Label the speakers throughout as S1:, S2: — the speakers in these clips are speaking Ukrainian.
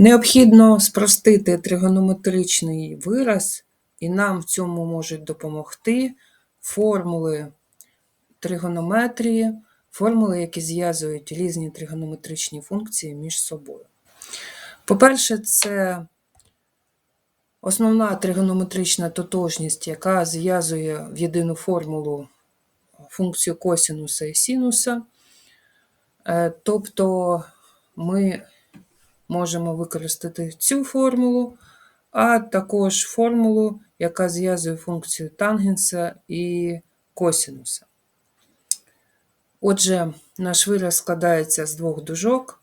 S1: Необхідно спростити тригонометричний вираз, і нам в цьому можуть допомогти формули тригонометрії, формули, які зв'язують різні тригонометричні функції між собою. По-перше, це основна тригонометрична тотожність, яка зв'язує в єдину формулу функцію косінуса і синуса. Е, Тобто ми можемо використати цю формулу, а також формулу, яка зв'язує функцію тангенса і косінуса. Отже, наш вираз складається з двох дужок,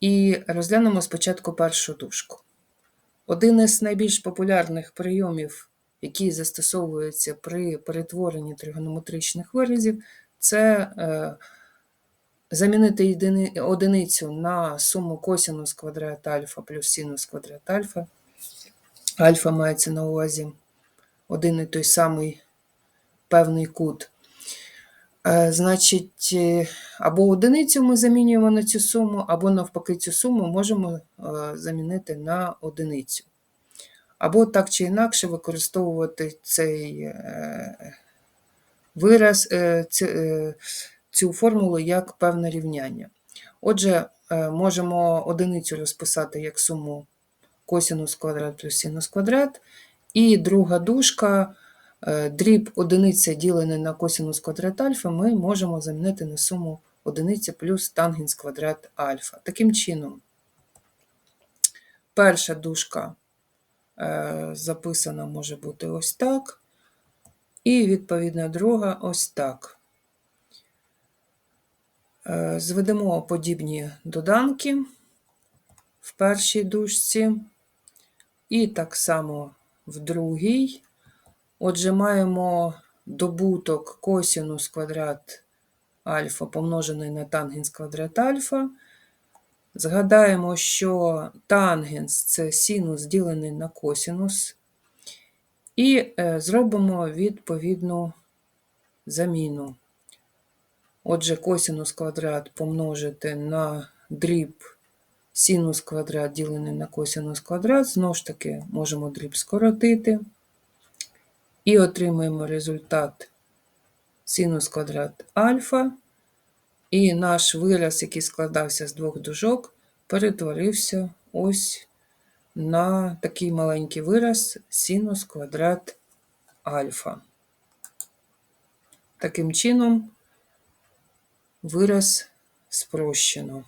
S1: і розглянемо спочатку першу дужку. Один із найбільш популярних прийомів, який застосовується при перетворенні тригонометричних виразів, це е, замінити єдини, одиницю на суму косінус квадрат альфа плюс синус квадрат альфа. Альфа мається на увазі один і той самий певний кут. Е, Значить, е, або одиницю ми замінюємо на цю суму, або навпаки цю суму можемо е, замінити на одиницю. Або так чи інакше використовувати цей вираз, цю формулу як певне рівняння. Отже, е, можемо одиницю розписати як суму косінус квадрат плюс синус квадрат, і друга дужка е, дріб одиниця ділене на косінус квадрат альфа, ми можемо замінити на суму одиниця плюс тангенс квадрат альфа. Таким чином, перша дужка е, записана може бути ось так, і відповідно друга ось так. Е, Зведемо подібні доданки в першій дужці, і так само в другій. Отже, маємо добуток косінус квадрат альфа помножений на тангенс квадрат альфа. Згадаємо, що тангенс це синус ділений на косінус. І е, зробимо відповідну заміну. Отже, косінус квадрат помножити на дріб синус квадрат ділений на косінус квадрат. Знову ж таки, можемо дріб скоротити. І отримаємо результат синус квадрат альфа. І наш вираз, який складався з двох дужок, перетворився ось на такий маленький вираз синус квадрат альфа. Таким чином, вираз спрощено.